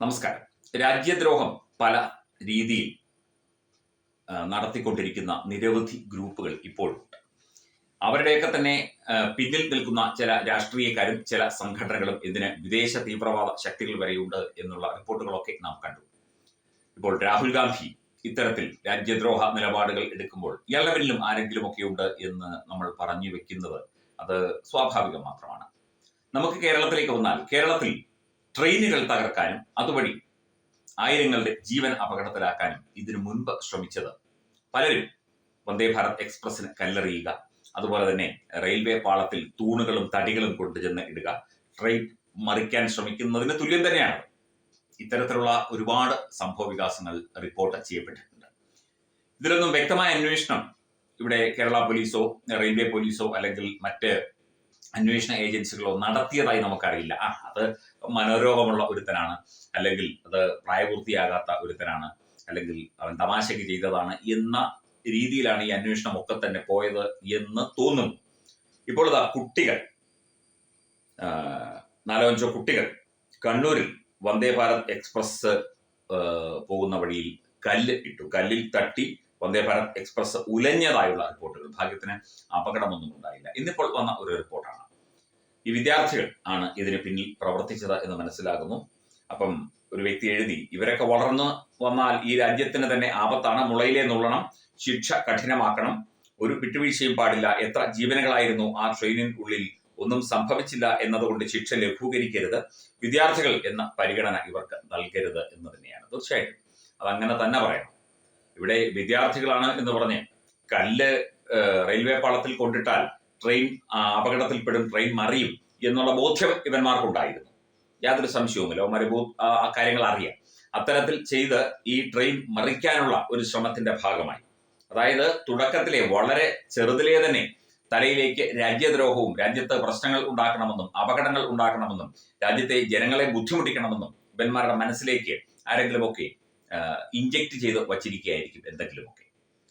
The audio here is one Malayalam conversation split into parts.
നമസ്കാരം. രാജ്യദ്രോഹം പല രീതിയിൽ നടത്തിക്കൊണ്ടിരിക്കുന്ന നിരവധി ഗ്രൂപ്പുകൾ ഇപ്പോഴുണ്ട് അവരുടെയൊക്കെ തന്നെ പിന്നിൽ നിൽക്കുന്ന ചില രാഷ്ട്രീയക്കാരും ചില സംഘടനകളും ഇതിന് വിദേശ തീവ്രവാദ ശക്തികൾ വരെയുണ്ട് എന്നുള്ള റിപ്പോർട്ടുകളൊക്കെ നാം കണ്ടു. ഇപ്പോൾ രാഹുൽ ഗാന്ധി ഇത്തരത്തിൽ രാജ്യദ്രോഹ നിലപാടുകൾ എടുക്കുമ്പോൾ ഇയാളുടെ പിന്നിലും ആരെങ്കിലും ഒക്കെ ഉണ്ട് എന്ന് നമ്മൾ പറഞ്ഞു വെക്കുന്നത് അത് സ്വാഭാവികം മാത്രമാണ്. നമുക്ക് കേരളത്തിലേക്ക് വന്നാൽ കേരളത്തിൽ ട്രെയിനുകൾ തകർക്കാനും അതുവഴി ആയിരങ്ങളുടെ ജീവൻ അപകടത്തിലാക്കാനും ഇതിനു മുൻപ് ശ്രമിച്ചത്. പലരും വന്ദേ ഭാരത് എക്സ്പ്രസിന് കല്ലെറിയുക അതുപോലെ തന്നെ റെയിൽവേ പാളത്തിൽ തൂണുകളും തടികളും കൊണ്ടുചെന്ന് ഇടുക ട്രെയിൻ മറിക്കാൻ ശ്രമിക്കുന്നതിന് തുല്യം തന്നെയാണ്. ഇത്തരത്തിലുള്ള ഒരുപാട് സംഭവ വികാസങ്ങൾ റിപ്പോർട്ട് ചെയ്യപ്പെട്ടിട്ടുണ്ട്. ഇതിലൊന്നും വ്യക്തമായ അന്വേഷണം ഇവിടെ കേരള പോലീസോ റെയിൽവേ പോലീസോ അല്ലെങ്കിൽ മറ്റ് അന്വേഷണ ഏജൻസികളോ നടത്തിയതായി നമുക്കറിയില്ല. ആ അത് മനോരോഗമുള്ള ഒരുത്തനാണ്. അല്ലെങ്കിൽ അത് പ്രായപൂർത്തിയാകാത്ത ഒരുത്തനാണ്. അല്ലെങ്കിൽ അവൻ തമാശയ്ക്ക് ചെയ്തതാണ് എന്ന രീതിയിലാണ് ഈ അന്വേഷണം ഒക്കെ തന്നെ പോയത് എന്ന് തോന്നുന്നു. ഇപ്പോൾ ഇതാ കുട്ടികൾ നാലോ അഞ്ചോ കുട്ടികൾ കണ്ണൂരിൽ വന്ദേ ഭാരത് എക്സ്പ്രസ് പോകുന്ന വഴിയിൽ കല്ല് ഇട്ടു. കല്ലിൽ തട്ടി വന്ദേ ഭാരത് എക്സ്പ്രസ് ഉലഞ്ഞതായുള്ള റിപ്പോർട്ടുകൾ. ഭാഗ്യത്തിന് അപകടമൊന്നും ഉണ്ടായില്ല. ഇന്നിപ്പോൾ വന്ന ഒരു റിപ്പോർട്ടാണ്. ഈ വിദ്യാർത്ഥികൾ ആണ് ഇതിന് പിന്നിൽ പ്രവർത്തിച്ചത് എന്ന് മനസ്സിലാകുന്നു. അപ്പം ഒരു വ്യക്തി എഴുതി ഇവരൊക്കെ വളർന്നു വന്നാൽ ഈ രാജ്യത്തിന് തന്നെ ആപത്താണ്. മുളയിലേ നുള്ളണം ശിക്ഷ കഠിനമാക്കണം. ഒരു വിട്ടുവീഴ്ചയും പാടില്ല. എത്ര ജീവനുകളായിരുന്നു ആ ട്രെയിനിനുള്ളിൽ ഒന്നും സംഭവിച്ചില്ല എന്നതുകൊണ്ട് ശിക്ഷ ലഘൂകരിക്കരുത്. വിദ്യാർത്ഥികൾ എന്ന പരിഗണന ഇവർക്ക് നൽകരുത് എന്ന് തന്നെയാണ്. തീർച്ചയായിട്ടും. അതങ്ങനെ തന്നെ പറയണം. ഇവിടെ വിദ്യാർത്ഥികളാണ് എന്ന് പറഞ്ഞ് കല്ല് റെയിൽവേ പാളത്തിൽ കൊണ്ടിട്ടാൽ ട്രെയിൻ അപകടത്തിൽപ്പെടും ട്രെയിൻ മറിയും എന്നുള്ള ബോധ്യം ഇവന്മാർക്കുണ്ടായിരുന്നു. യാതൊരു സംശയവുമില്ല. ആ കാര്യങ്ങൾ അറിയാം. അത്തരത്തിൽ ചെയ്ത് ഈ ട്രെയിൻ മറിക്കാനുള്ള ഒരു ശ്രമത്തിന്റെ ഭാഗമായി. അതായത് തുടക്കത്തിലെ വളരെ ചെറുതിലേ തന്നെ തലയിലേക്ക് രാജ്യദ്രോഹവും രാജ്യത്ത് പ്രശ്നങ്ങൾ ഉണ്ടാക്കണമെന്നും അപകടങ്ങൾ ഉണ്ടാക്കണമെന്നും രാജ്യത്തെ ജനങ്ങളെ ബുദ്ധിമുട്ടിക്കണമെന്നും ഇവന്മാരുടെ മനസ്സിലേക്ക് ആരെങ്കിലുമൊക്കെ ഇഞ്ചക്ട് ചെയ്ത് വച്ചിരിക്കുകയായിരിക്കും എന്തെങ്കിലുമൊക്കെ.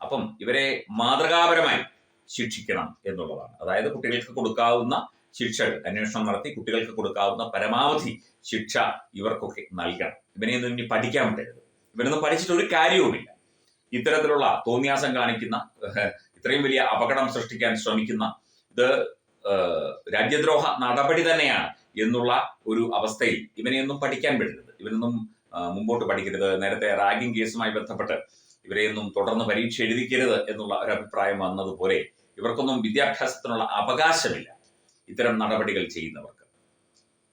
അപ്പം ഇവരെ മാതൃകാപരമായി ശിക്ഷിക്കണം എന്നുള്ളതാണ്. അതായത് കുട്ടികൾക്ക് കൊടുക്കാവുന്ന ശിക്ഷകൾ അന്വേഷണം നടത്തി കുട്ടികൾക്ക് കൊടുക്കാവുന്ന പരമാവധി ശിക്ഷ ഇവർക്കൊക്കെ നൽകണം. ഇവനെ ഒന്നും ഇനി പഠിക്കാൻ പറ്റരുത് ഇവനൊന്നും പഠിച്ചിട്ട് ഒരു കാര്യവുമില്ല. ഇത്തരത്തിലുള്ള തോന്നിയാസം കാണിക്കുന്ന ഇത്രയും വലിയ അപകടം സൃഷ്ടിക്കാൻ ശ്രമിക്കുന്ന ഇത് രാജ്യദ്രോഹ നടപടി തന്നെയാണ് എന്നുള്ള ഒരു അവസ്ഥയിൽ ഇവനെയൊന്നും പഠിക്കാൻ പറ്റരുത് ഇവനൊന്നും മുമ്പോട്ട് പഠിക്കരുത്. നേരത്തെ റാഗിംഗ് കേസുമായി ബന്ധപ്പെട്ട് ഇവരെയൊന്നും തുടർന്ന് പരീക്ഷ എഴുതിക്കരുത് എന്നുള്ള ഒരു അഭിപ്രായം വന്നതുപോലെ ഇവർക്കൊന്നും വിദ്യാഭ്യാസത്തിനുള്ള അവകാശമില്ല ഇത്തരം നടപടികൾ ചെയ്യുന്നവർക്ക്.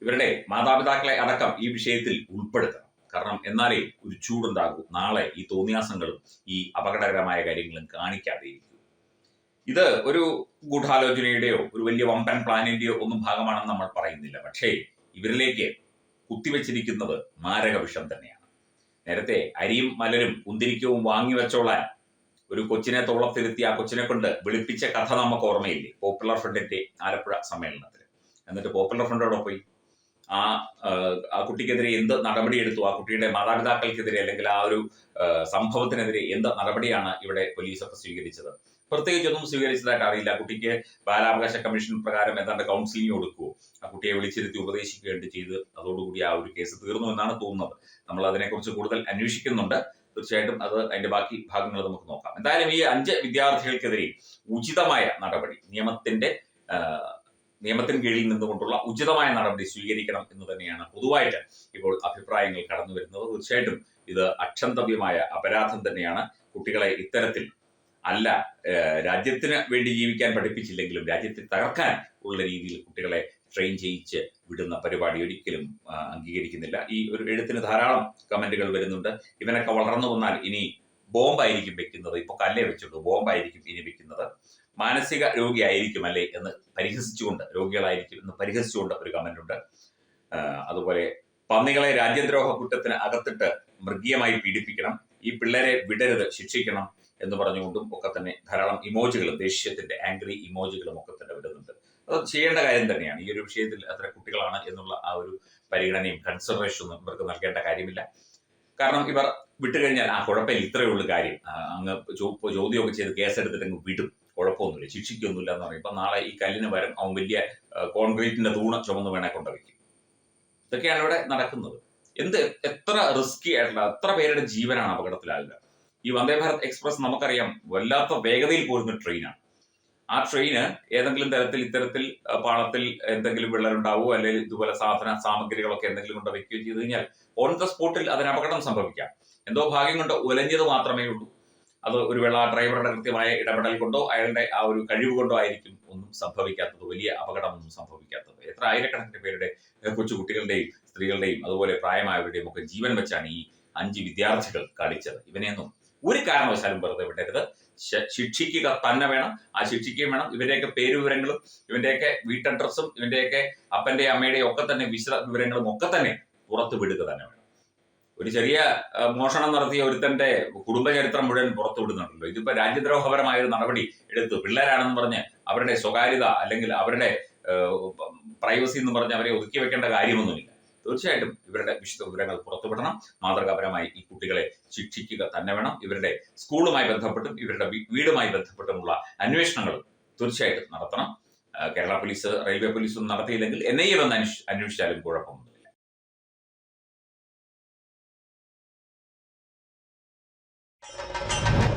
ഇവരുടെ മാതാപിതാക്കളെ അടക്കം ഈ വിഷയത്തിൽ ഉൾപ്പെടുത്തണം. കാരണം എന്നാലേ ഒരു ചൂടുണ്ടാകൂ. നാളെ ഈ തോന്നിയാസങ്ങളും ഈ അപകടകരമായ കാര്യങ്ങളും കാണിക്കാതെ ഇത് ഒരു ഗൂഢാലോചനയുടെയോ ഒരു വലിയ വമ്പൻ പ്ലാനിന്റെയോ ഒന്നും ഭാഗമാണെന്ന് നമ്മൾ പറയുന്നില്ല. പക്ഷേ ഇവരിലേക്ക് കുത്തിവെച്ചിരിക്കുന്നത് മാരക വിഷം തന്നെയാണ്. നേരത്തെ അരിയും മലരും കുന്തിരിക്കവും വാങ്ങി വെച്ചോളാൻ ഒരു കൊച്ചിനെ തോളത്തിരുത്തി ആ കൊച്ചിനെ കൊണ്ട് വിളിപ്പിച്ച കഥ നമുക്ക് ഓർമ്മയില്ലേ? പോപ്പുലർ ഫ്രണ്ടിന്റെ ആലപ്പുഴ സമ്മേളനത്തിൽ എന്നിട്ട് പോപ്പുലർ ഫ്രണ്ടോടെ പോയി? ആ ആ, കുട്ടിക്കെതിരെ എന്ത് നടപടിയെടുത്തു? ആ കുട്ടിയുടെ മാതാപിതാക്കൾക്കെതിരെ അല്ലെങ്കിൽ ആ ഒരു സംഭവത്തിനെതിരെ എന്ത് നടപടിയാണ് ഇവിടെ പോലീസ് പോലീസൊക്കെ സ്വീകരിച്ചത്? പ്രത്യേകിച്ചൊന്നും സ്വീകരിച്ചതായിട്ട് അറിയില്ല. കുട്ടിക്ക് ബാലാവകാശ കമ്മീഷൻ പ്രകാരം ഏതാണ്ട് കൗൺസിലിംഗ് കൊടുക്കുവോ ആ കുട്ടിയെ വിളിച്ചിരുത്തി ഉപദേശിക്കുകയുണ്ട് ചെയ്ത്. അതോടുകൂടി ആ ഒരു കേസ് തീർന്നു എന്നാണ് തോന്നുന്നത്. നമ്മൾ അതിനെക്കുറിച്ച് കൂടുതൽ അന്വേഷിക്കുന്നുണ്ട്. തീർച്ചയായിട്ടും അത് അതിന്റെ ബാക്കി ഭാഗങ്ങൾ നമുക്ക് നോക്കാം. എന്തായാലും ഈ അഞ്ച് വിദ്യാർത്ഥികൾക്കെതിരെ ഉചിതമായ നടപടി നിയമത്തിന്റെ നിയമത്തിന് കീഴിൽ നിന്നുകൊണ്ടുള്ള ഉചിതമായ നടപടി സ്വീകരിക്കണം എന്ന് തന്നെയാണ് പൊതുവായിട്ട് ഇപ്പോൾ അഭിപ്രായങ്ങൾ കടന്നു വരുന്നത്. തീർച്ചയായിട്ടും ഇത് അക്ഷന്തവ്യമായ അപരാധം തന്നെയാണ്. കുട്ടികളെ ഇത്തരത്തിൽ അല്ല രാജ്യത്തിന് വേണ്ടി ജീവിക്കാൻ പഠിപ്പിച്ചില്ലെങ്കിലും രാജ്യത്തെ തകർക്കാൻ ഉള്ള രീതിയിൽ കുട്ടികളെ ട്രെയിൻ ചെയ്യിച്ച് വിടുന്ന പരിപാടി ഒരിക്കലും അംഗീകരിക്കുന്നില്ല. ഈ ഒരു എഴുത്തിന് ധാരാളം കമന്റുകൾ വരുന്നുണ്ട്. ഇവനൊക്കെ വളർന്നു വന്നാൽ ഇനി ബോംബായിരിക്കും വെക്കുന്നത്. ഇപ്പൊ കല്ലേ വെച്ചുള്ളൂ. ബോംബായിരിക്കും ഇനി വെക്കുന്നത്. മാനസിക രോഗിയായിരിക്കും അല്ലേ എന്ന് പരിഹസിച്ചുകൊണ്ട് രോഗികളായിരിക്കും എന്ന് പരിഹസിച്ചുകൊണ്ട് ഒരു കമന്റ് ഉണ്ട്. അതുപോലെ പന്നികളെ രാജ്യദ്രോഹ കുറ്റത്തിന് അകത്തിട്ട് മൃഗീയമായി പീഡിപ്പിക്കണം ഈ പിള്ളേരെ വിടരുത് ശിക്ഷിക്കണം എന്ന് പറഞ്ഞുകൊണ്ടും ഒക്കെ തന്നെ ധാരാളം ഇമോജികളും ദേഷ്യത്തിന്റെ ആംഗ്രി ഇമോജികളും ഒക്കെ തന്നെ വിടുന്നുണ്ട് അത് ചെയ്യേണ്ട കാര്യം തന്നെയാണ്. ഈ ഒരു വിഷയത്തിൽ അത്ര കുട്ടികളാണ് എന്നുള്ള ആ ഒരു പരിഗണനയും കൺസിഡറേഷനും ഇവർക്ക് നൽകേണ്ട കാര്യമില്ല. കാരണം ഇവർ വിട്ടുകഴിഞ്ഞാൽ ആ കുഴപ്പമില്ല ഇത്രയേ ഉള്ളൂ കാര്യം. അങ്ങ് ചോദ്യമൊക്കെ ചെയ്ത് കേസെടുത്തിട്ട് അങ്ങ് വിടും. കുഴപ്പമൊന്നുമില്ല. ശിക്ഷിക്കൊന്നുമില്ല എന്ന് പറയും. ഇപ്പൊ നാളെ ഈ കല്ലിന് വരും അവൻ വലിയ കോൺക്രീറ്റിന്റെ തൂണ ചുമന്ന് വേണേ കൊണ്ടുവയ്ക്കും ഇതൊക്കെയാണ് ഇവിടെ നടക്കുന്നത്. എന്ത് എത്ര റിസ്കി ആയിട്ടുള്ള എത്ര പേരുടെ ജീവനാണ് അപകടത്തിലാകുക? ഈ വന്ദേ ഭാരത് എക്സ്പ്രസ് നമുക്കറിയാം വല്ലാത്ത വേഗതയിൽ പോരുന്ന ട്രെയിനാണ്. ആ ട്രെയിന് ഏതെങ്കിലും തരത്തിൽ ഇത്തരത്തിൽ പാളത്തിൽ എന്തെങ്കിലും വിള്ളലുണ്ടാവുകയോ അല്ലെങ്കിൽ ഇതുപോലെ സാധന സാമഗ്രികളൊക്കെ എന്തെങ്കിലും കൊണ്ട് വെക്കുകയോ ചെയ്തു കഴിഞ്ഞാൽ ഓൺ ദ സ്പോട്ടിൽ അതിന് അപകടം സംഭവിക്കാം. എന്തോ ഭാഗ്യം കൊണ്ട് ഉലഞ്ഞത് മാത്രമേ ഉള്ളൂ. അത് ഒരു വേള ഡ്രൈവറുടെ കൃത്യമായ ഇടപെടൽ കൊണ്ടോ അയാളുടെ ആ ഒരു കഴിവ് കൊണ്ടോ ആയിരിക്കും ഒന്നും സംഭവിക്കാത്തത്. വലിയ അപകടമൊന്നും സംഭവിക്കാത്തത്. എത്ര ആയിരക്കണക്കിന് പേരുടെ കൊച്ചുകുട്ടികളുടെയും കൊച്ചു കുട്ടികളുടെയും സ്ത്രീകളുടെയും അതുപോലെ പ്രായമായവരുടെയും ഒക്കെ ജീവൻ വെച്ചാണ് ഈ അഞ്ച് വിദ്യാർത്ഥികൾ കളിച്ചത് ഇവനെയൊന്നും ഒരു കാരണവശാലും വെറുതെ വിടരുത്. ശിക്ഷിക്കുക തന്നെ വേണം. ആ ശിക്ഷിക്കുകയും വേണം. ഇവരുടെയൊക്കെ പേര് വിവരങ്ങളും ഇവന്റെയൊക്കെ വീട്ടഡ്രസ്സും ഇവന്റെയൊക്കെ അപ്പന്റെയും അമ്മയുടെയും ഒക്കെ തന്നെ വിശദ വിവരങ്ങളും ഒക്കെ തന്നെ പുറത്തു വിടുക തന്നെ വേണം. ഒരു ചെറിയ മോഷണം നടത്തിയ ഒരുത്തന്റെ കുടുംബചരിത്രം മുഴുവൻ പുറത്തു വിടുന്നുണ്ടല്ലോ. ഇതിപ്പോ രാജ്യദ്രോഹപരമായ ഒരു നടപടി എടുത്തു. പിള്ളേരാണെന്ന് പറഞ്ഞ് അവരുടെ സ്വകാര്യത അല്ലെങ്കിൽ അവരുടെ പ്രൈവസി എന്ന് പറഞ്ഞ് അവരെ ഒതുക്കി വെക്കേണ്ട കാര്യമൊന്നുമില്ല. തീർച്ചയായിട്ടും ഇവരുടെ വിശുദ്ധ വിവരങ്ങൾ പുറത്തുവിടണം മാതൃകാപരമായി ഈ കുട്ടികളെ ശിക്ഷിക്കുക തന്നെ വേണം. ഇവരുടെ സ്കൂളുമായി ബന്ധപ്പെട്ടും ഇവരുടെ വീടുമായി ബന്ധപ്പെട്ടുമുള്ള അന്വേഷണങ്ങൾ തീർച്ചയായിട്ടും നടത്തണം. കേരള പോലീസ് റെയിൽവേ പോലീസ് ഒന്നും നടത്തിയില്ലെങ്കിൽ എൻ ഐ എ വന്ന് അന്വേഷിച്ചാലും കുഴപ്പമൊന്നുമില്ല.